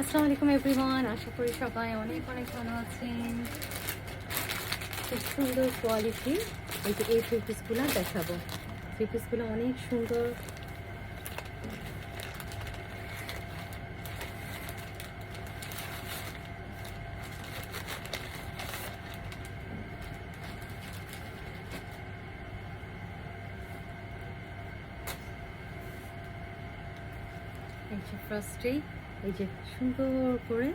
আসসালামু আলাইকুম এভরিওয়ান আশা করি সবাই অনেক অনেক ভালো আছেন। খুব সুন্দর কোয়ালিটি এই যে এই থ্রি পিসগুলো দেখাবো। থ্রি পিসগুলো অনেক সুন্দর। ফার্স্টেই এই যে সুন্দর করে,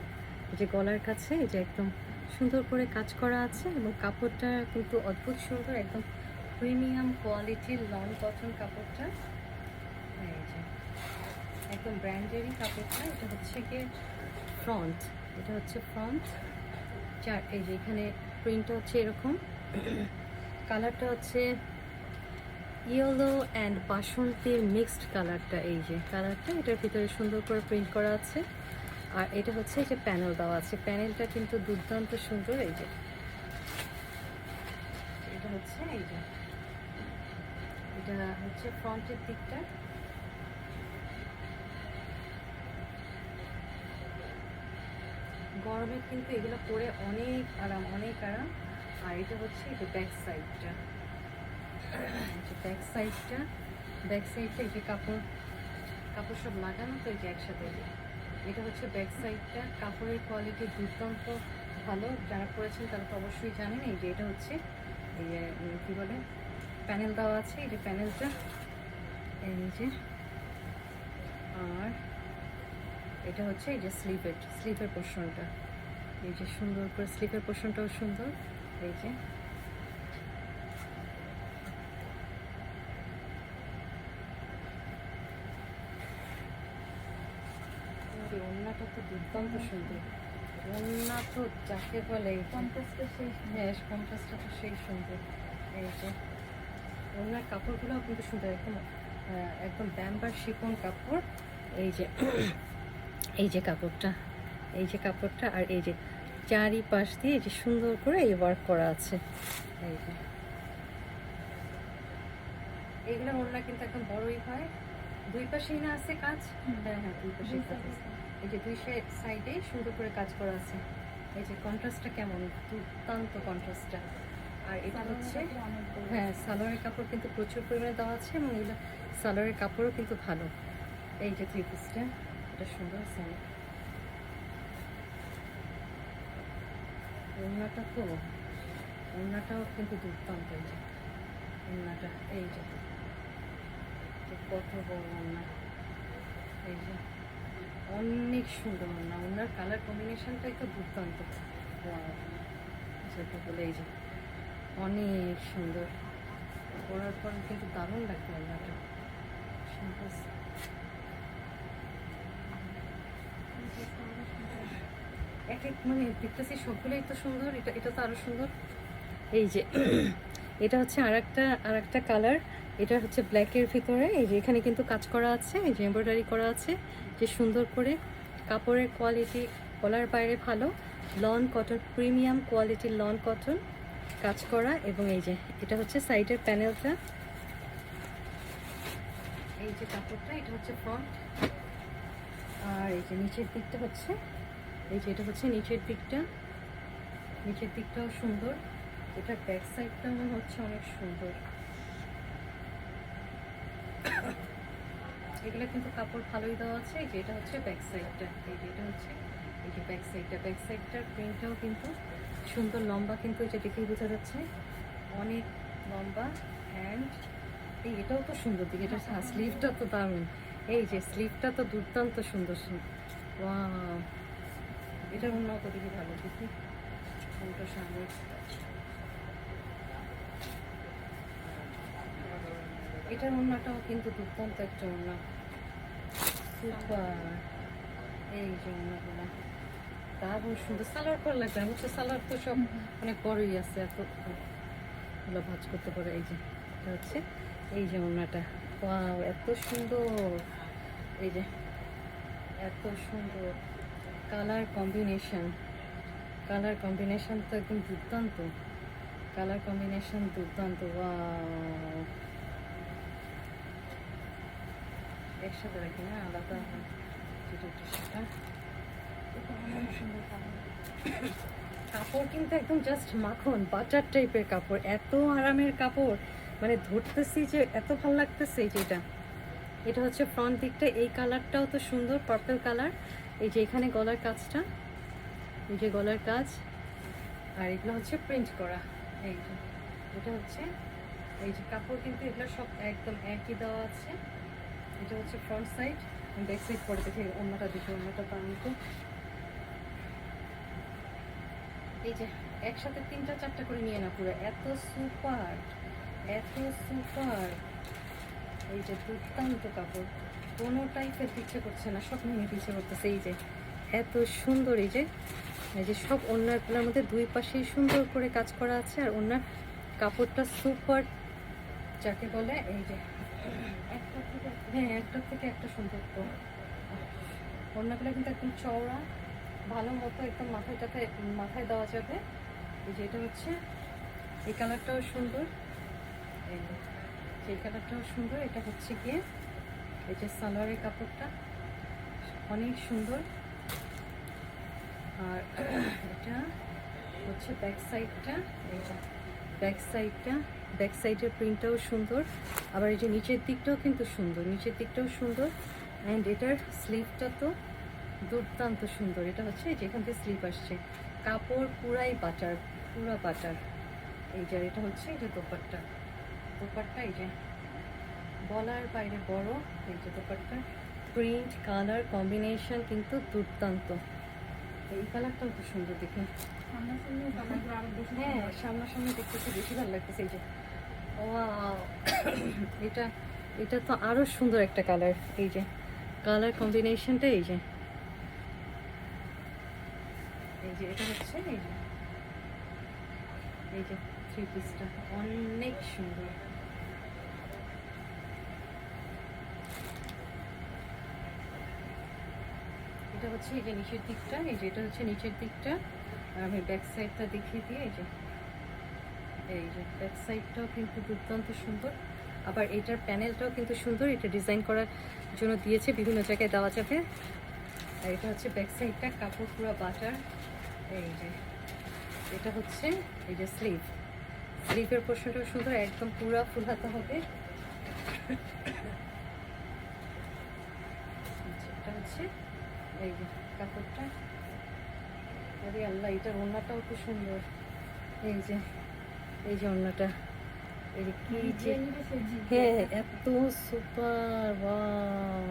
এই যে গলার কাছে, এই যে একদম সুন্দর করে কাজ করা আছে এবং কাপড়টা কিন্তু অদ্ভুত সুন্দর, একদম প্রিমিয়াম কোয়ালিটির লং কটন কাপড়টা। এই যে একদম ব্র্যান্ডেরই কাপড়টা, এটা হচ্ছে গিয়ে ফ্রন্ট এটা হচ্ছে ফ্রন্ট চার, এই যে এখানে প্রিন্টটা হচ্ছে এরকম। কালারটা হচ্ছে ইয়েলো অ্যান্ড বাসন্তীর মিক্সড কালারটা এই যে কালারটা এটার ভিতরে সুন্দর করে প্রিন্ট করা আছে। আর এটা হচ্ছে এই যে প্যানেল দেওয়া আছে। প্যানেলটা কিন্তু দুর্দান্ত সুন্দর, এই যে। এটা হচ্ছে, এই যে। এটা হচ্ছে ফ্রন্টের দিকটা। গরমে কিন্তু এগুলো পরে অনেক আরাম অনেক আরাম। আর এটা হচ্ছে এই যে ব্যাক সাইডটা ব্যাক সাইডটা ব্যাক সাইডটা এই কাপড় কাপড় সব লাগানো তো এই যে একসাথে এটা হচ্ছে ব্যাক সাইডটা কাপড়ের দুর্দান্ত ভালো। যারা তারা তো অবশ্যই এই যে এটা হচ্ছে এই উম, বলে প্যানেল দেওয়া আছে এই যে প্যানেলটা এই আর এটা হচ্ছে এই যে স্লিভের স্লিভের পোর্শনটা এই যে সুন্দর করে স্লিভের পোর্শনটাও সুন্দর। এই যে আরে ওড়নাটা তো দুর্দান্ত সুন্দর। ওড়না তো যাকে বলে কন্ট্রাস্টটা সেই হ্যাঁ কন্ট্রাস্টটা তো সেই সুন্দর। এই যে ওনার কাপড়গুলোও কিন্তু সুন্দর একদম একদম ব্যাম্বার শিফন কাপড়। এই যে এই যে কাপড়টা এই যে কাপড়টা আর এই যে চারিপাশ দিয়ে এই যে সুন্দর করে এই ওয়ার্ক করা আছে। এই যে। এইগুলো ওড়না কিন্তু একদম বড়ই হয়। দুই পাশেই না আছে কাজ? হ্যাঁ হ্যাঁ দুই পাশেই কাজ আছে। এই যে দুই সাইডেই সুন্দর করে কাজ করা আছে। এই যে কন্ট্রাস্টটা কেমন? দুর্দান্ত কন্ট্রাস্টটা আর এটা হচ্ছে হ্যাঁ সালোয়ারের কাপড় কিন্তু প্রচুর পরিমাণে দেওয়া আছে এবং এগুলো সালোয়ারের কাপড়ও কিন্তু ভালো। এই যে থ্রি পিসটা এটা সুন্দর আছে। ওড়নাটা তো ওড়নাটাও কিন্তু দুর্দান্ত এই যে। ওড়নাটা এই যে। কত বড় ওড়না এই যে, অনেক সুন্দর ওড়না ওনার কালার কম্বিনেশনটাই তো দুর্দান্ত! যেটা বলে এই যে, অনেক সুন্দর। পরার পর কিন্তু দারুণ লাগবে সুন্দর এক এক মানে দেখতেছি সবগুলোই তো সুন্দর, এটা এটা তো আরও সুন্দর। এই যে, এটা হচ্ছে আর একটা আর একটা কালার এটা হচ্ছে ব্ল্যাকের ভিতরে, এই যে এখানে কিন্তু কাজ করা আছে, এই যে এমব্রয়ডারি করা আছে, যে সুন্দর করে কাপড়ের কোয়ালিটি গলার বাইরে ভালো লন কটন প্রিমিয়াম কোয়ালিটির লন কটন কাজ করা এবং এই যে, এটা হচ্ছে সাইডের প্যানেলটা এই যে কাপড়টা, এটা হচ্ছে ফ্রন্ট আর এই যে নিচের দিকটা হচ্ছে, এই যে এটা হচ্ছে নিচের দিকটা। নিচের দিকটাও সুন্দর, এটা ব্যাক সাইডটা মনে হচ্ছে অনেক সুন্দর। এগুলো কিন্তু কাপড় ভালোই দেওয়া আছে, এই যে এটা হচ্ছে ব্যাক সাইডটা এই যে এটা হচ্ছে, এই যে ব্যাক সাইডটা ব্যাক সাইডটার প্রিন্টটাও কিন্তু সুন্দর লম্বা কিন্তু এটা দেখেই বোঝা যাচ্ছে। অনেক লম্বা অ্যান্ড এই এটাও তো সুন্দর দিকে এটা স্লিভটা তো দারুণ। এই যে স্লিভটা তো দুর্দান্ত সুন্দর ওয়াও এটার উন্নত দিকে ভালো দেখি। সামনে। এটার ওড়নাটাও কিন্তু দুর্দান্ত একটা ওড়না। সুপার এই যে ওড়নাগুলো দারুণ সুন্দর। সালোয়ার করা লাগবে না বুঝছ সালোয়ার তো সব অনেক বড়ই আছে এতগুলো ভাজ করতে পারে। এই যে এটা হচ্ছে। এই যে ওড়নাটা ওয়াও এত সুন্দর। এই যে এত সুন্দর। Colour combination. কালার কম্বিনেশন তো একদম দুর্দান্ত। কালার কম্বিনেশন দুর্দান্ত। ওয়াও। একসাথে রাখি না আলাদা যেটা একটু সেটা। কাপড় কিন্তু একদম জাস্ট মাখন বাটার টাইপের কাপড়, এত আরামের কাপড়। মানে ধরতেছি যে এত ভালো লাগতেছে এই যে এটা। এটা হচ্ছে ফ্রন্ট দিকটা, এই কালারটাও তো সুন্দর পার্পল কালার এই যে এখানে গলার কাজটা, এই যে গলার কাজ। আর এগুলো হচ্ছে প্রিন্ট করা, এই যে। এটা হচ্ছে, এই যে কাপড় কিন্তু এগুলো সব একদম একই দেওয়া আছে। এটা হচ্ছে ফ্রন্ট সাইড ব্যাক সাইড পরে দেখে অন্যটা দেখে অন্যটা দাম তো এই যে, একসাথে তিনটা চারটা করে নিয়ে না পুরো। এত সুপার এত সুপার এই যে দুর্দান্ত কাপড়। কোনো টাইপের ইচ্ছে করছে না, সব নিয়ে ইচ্ছে করতেছে। এই যে, এত সুন্দর এই যে এই যে সব অন্যগুলোর মধ্যে দুই পাশেই সুন্দর করে কাজ করা আছে, আর অন্যার কাপড়টা সুপার যাকে বলে এই যে হ্যাঁ একটার থেকে একটা সুন্দর তো অন্যগুলো কিন্তু একদম চওড়া, ভালো মতো একদম মাথায় টাথায়, মাথায় দেওয়া যাবে। এই যে এটা হচ্ছে, এই কালারটাও সুন্দর। এই কালারটাও সুন্দর। এটা হচ্ছে গিয়ে, এই যে সালোয়ারের কাপড়টা, অনেক সুন্দর। আর এটা হচ্ছে ব্যাক সাইডটা, এই ব্যাক সাইডটা। ব্যাক সাইডের প্রিন্টটাও সুন্দর, আবার এই যে নিচের দিকটাও কিন্তু সুন্দর, নিচের দিকটাও সুন্দর অ্যান্ড এটার স্লিভটা তো দুর্দান্ত সুন্দর, এটা হচ্ছে যে এখান থেকে স্লিপ আসছে, কাপড় পুরাই বাটার, পুরা বাটার, এই যে এটা হচ্ছে এই যে দোপাট্টা দোপাট্টা এই যে বলার বাইরে বড়, এই যে দোপাট্টা প্রিন্ট কালার কম্বিনেশন কিন্তু দুর্দান্ত, এই কালারটাও খুব সুন্দর দেখে হ্যাঁ সামনাসামনি দেখতেছি বেশি ভালো লাগতেছে এই যে। Wow! এটা এটা তো আরও সুন্দর একটা কালার এই যে। কালার কম্বিনেশনটা এই যে। এই যে এটা হচ্ছে এই যে। এই যে থ্রি পিসটা অনেক সুন্দর। এটা হচ্ছে এই যে নিচের দিকটা এই যে এটা হচ্ছে নিচের দিকটা। আর আমি ব্যাক সাইডটা দেখিয়ে দিয়ে এই যে। এই যে ব্যাক সাইডটাও কিন্তু দুর্দান্ত সুন্দর। আবার এটার প্যানেলটাও কিন্তু সুন্দর, এটা ডিজাইন করার জন্য দিয়েছে, বিভিন্ন জায়গায় দেওয়া যাবে। আর এটা হচ্ছে ব্যাক সাইডটা কাপড় পুরো বাটার। এই যে, এটা হচ্ছে, এই যে স্লিভ স্লিভের পোর্শনটাও সুন্দর, একদম পুরা ফুল হবে। এটা হচ্ছে, এই যে কাপড়টা। আরে আল্লাহ এটার ওড়নাটাও খুব সুন্দর। এই যে এই যে ওড়নাটা। এই যে কি যে হ্যাঁ এত সুপার ওয়াও।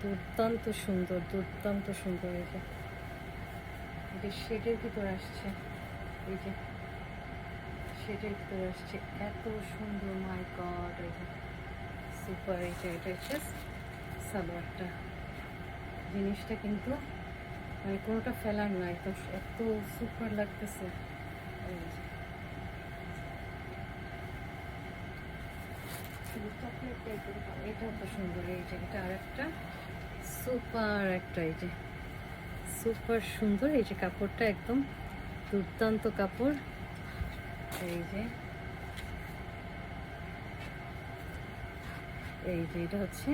দুর্দান্ত সুন্দর দুর্দান্ত সুন্দর এই যে। এটা শেডের ভিতর আসছে। এই যে শেডের ভিতর আসছে। এত সুন্দর মাই গড এই যে। সুপার এই যে এটা হচ্ছে সালোয়ারটা। জিনিসটা কিন্তু মানে কোনোটা ফেলার না একদম এত সুপার লাগতেছে। এটাও তো সুন্দর, এই যে, এটা আর একটা সুপার একটা, এই যে। সুপার সুন্দর, এই যে কাপড়টা একদম দুর্দান্ত কাপড়। এই যে। এই যে, এটা হচ্ছে,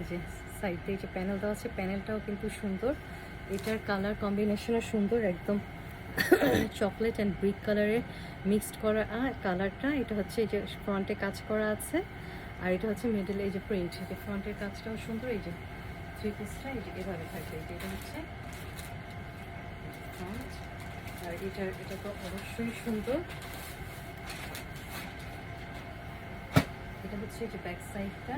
এই যে সাইডে এই যে প্যানেল দেওয়া আছে প্যানেলটাও কিন্তু সুন্দর। এটার কালার কম্বিনেশনও সুন্দর, একদম চকলেট অ্যান্ড ব্রিক কালারের মিক্সড করা। আর কালারটা এটা হচ্ছে এই যে ফ্রন্টে কাজ করা আছে, আর এটা হচ্ছে মিডল এই যে প্রিন্ট এই যে ফ্রন্টের কাজটাও সুন্দর, এই যে থ্রি পিসটা এই যে এভাবে থাকবে। এই যে এটা হচ্ছে। আর এটা এটা তো অবশ্যই সুন্দর। এটা হচ্ছে এই যে ব্যাক সাইডটা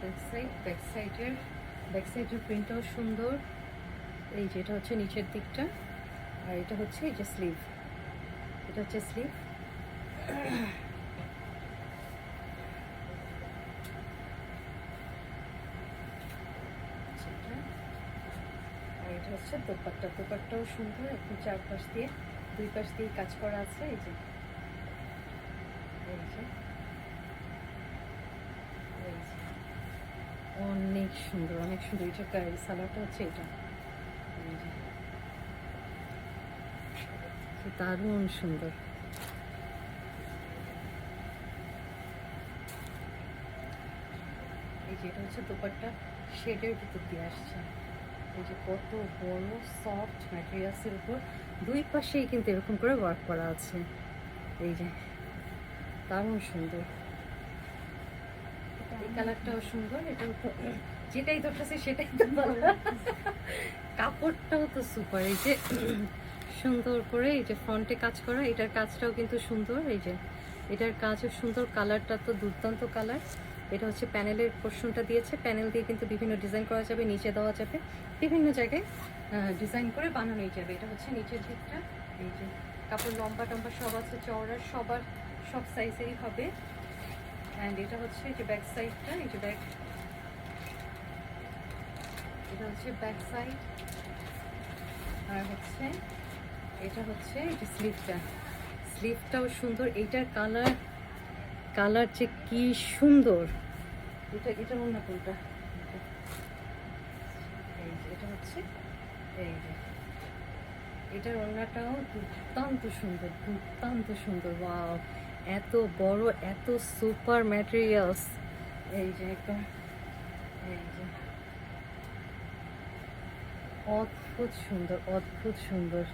ব্যাক সাইড ব্যাক সাইডের ব্যাক সাইডের প্রিন্টটাও সুন্দর। এই যে এটা হচ্ছে নিচের দিকটা, আর এটা হচ্ছে এই যে স্লিভ এটা হচ্ছে স্লিভ আর এটা হচ্ছে দোপাট্টা। দোপাট্টাও সুন্দর একটু চারপাশ দিয়ে দুই পাশ দিয়ে কাজ করা আছে, এই যে। অনেক সুন্দর অনেক সুন্দর। এটা সালোয়ারটা হচ্ছে এটা। দারুণ সুন্দর। এই যে এটা হচ্ছে দোপাট্টা শেডের ভিতর দিয়ে আসছে। এই যে কত বড় সফট ম্যাটেরিয়ালসের উপর দুই পাশেই কিন্তু এরকম করে ওয়ার্ক করা আছে। এই যে দারুণ সুন্দর। কালারটাও সুন্দর এটাও তো যেটাই ধরতেছে সেটাই তো কাপড়টাও তো সুপার এই যে সুন্দর করে এই যে ফ্রন্টে কাজ করা, এটার কাজটাও কিন্তু সুন্দর। এই যে এটার কাজও সুন্দর কালারটা তো দুর্দান্ত কালার এটা হচ্ছে প্যানেলের পোর্শনটা দিয়েছে। প্যানেল দিয়ে কিন্তু বিভিন্ন ডিজাইন করা যাবে, নিচে দেওয়া যাবে। বিভিন্ন জায়গায় ডিজাইন করে বানানোই যাবে। এটা হচ্ছে নিচের দিকটা। এই যে কাপড় লম্বা টম্বা সব আছে, চওড়া সবার, সব সাইজেরই হবে। অ্যান্ড এটা হচ্ছে এই যে ব্যাক সাইডটা এই যে ব্যাক এটা হচ্ছে ব্যাক সাইড আর হচ্ছে এটা হচ্ছে যে স্লিভটা স্লিভটাও সুন্দর। এইটার কালার কালার যে কি সুন্দর। এটা এটা অন্য কোনটা? এটা হচ্ছে, এই যে। এটার ওড়নাটাও দুর্দান্ত সুন্দর দুর্দান্ত সুন্দর। ওয়াও! এত বড়, এত সুপার ম্যাটেরিয়ালস। এই যে একদম এই যে। অদ্ভুত সুন্দর অদ্ভুত সুন্দর।